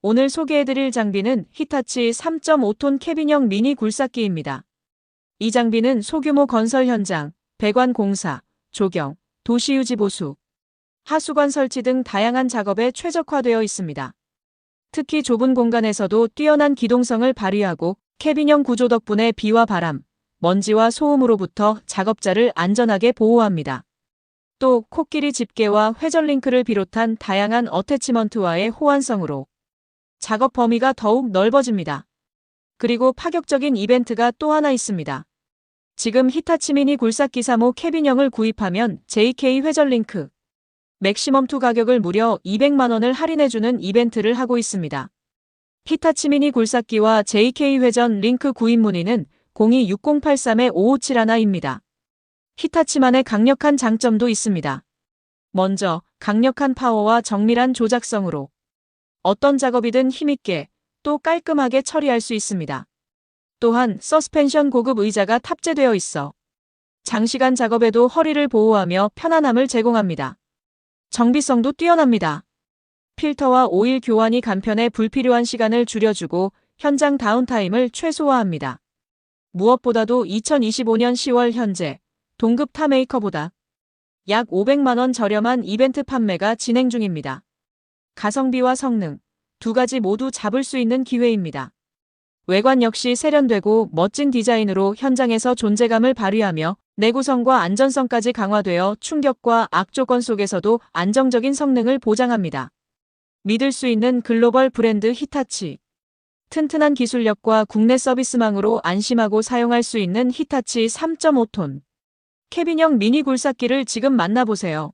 오늘 소개해드릴 장비는 히타치 3.5톤 캐빈형 미니 굴삭기입니다. 이 장비는 소규모 건설 현장, 배관 공사, 조경, 도시유지 보수, 하수관 설치 등 다양한 작업에 최적화되어 있습니다. 특히 좁은 공간에서도 뛰어난 기동성을 발휘하고 캐빈형 구조 덕분에 비와 바람, 먼지와 소음으로부터 작업자를 안전하게 보호합니다. 또 코끼리 집게와 회전 링크를 비롯한 다양한 어태치먼트와의 호환성으로 작업 범위가 더욱 넓어집니다. 그리고 파격적인 이벤트가 또 하나 있습니다. 지금 히타치 미니 굴삭기 3호 캐빈형을 구입하면 JK 회전 링크 맥시멈 투 가격을 무려 200만원을 할인해주는 이벤트를 하고 있습니다. 히타치 미니 굴삭기와 JK 회전 링크 구입 문의는 026083-5571입니다. 히타치만의 강력한 장점도 있습니다. 먼저 강력한 파워와 정밀한 조작성으로 어떤 작업이든 힘있게 또 깔끔하게 처리할 수 있습니다. 또한 서스펜션 고급 의자가 탑재되어 있어 장시간 작업에도 허리를 보호하며 편안함을 제공합니다. 정비성도 뛰어납니다. 필터와 오일 교환이 간편해 불필요한 시간을 줄여주고 현장 다운타임을 최소화합니다. 무엇보다도 2025년 10월 현재 동급 타메이커보다 약 500만원 저렴한 이벤트 판매가 진행 중입니다. 가성비와 성능 두 가지 모두 잡을 수 있는 기회입니다. 외관 역시 세련되고 멋진 디자인으로 현장에서 존재감을 발휘하며 내구성과 안전성까지 강화되어 충격과 악조건 속에서도 안정적인 성능을 보장합니다. 믿을 수 있는 글로벌 브랜드 히타치. 튼튼한 기술력과 국내 서비스망으로 안심하고 사용할 수 있는 히타치 3.5톤. 캐빈형 미니 굴삭기를 지금 만나보세요.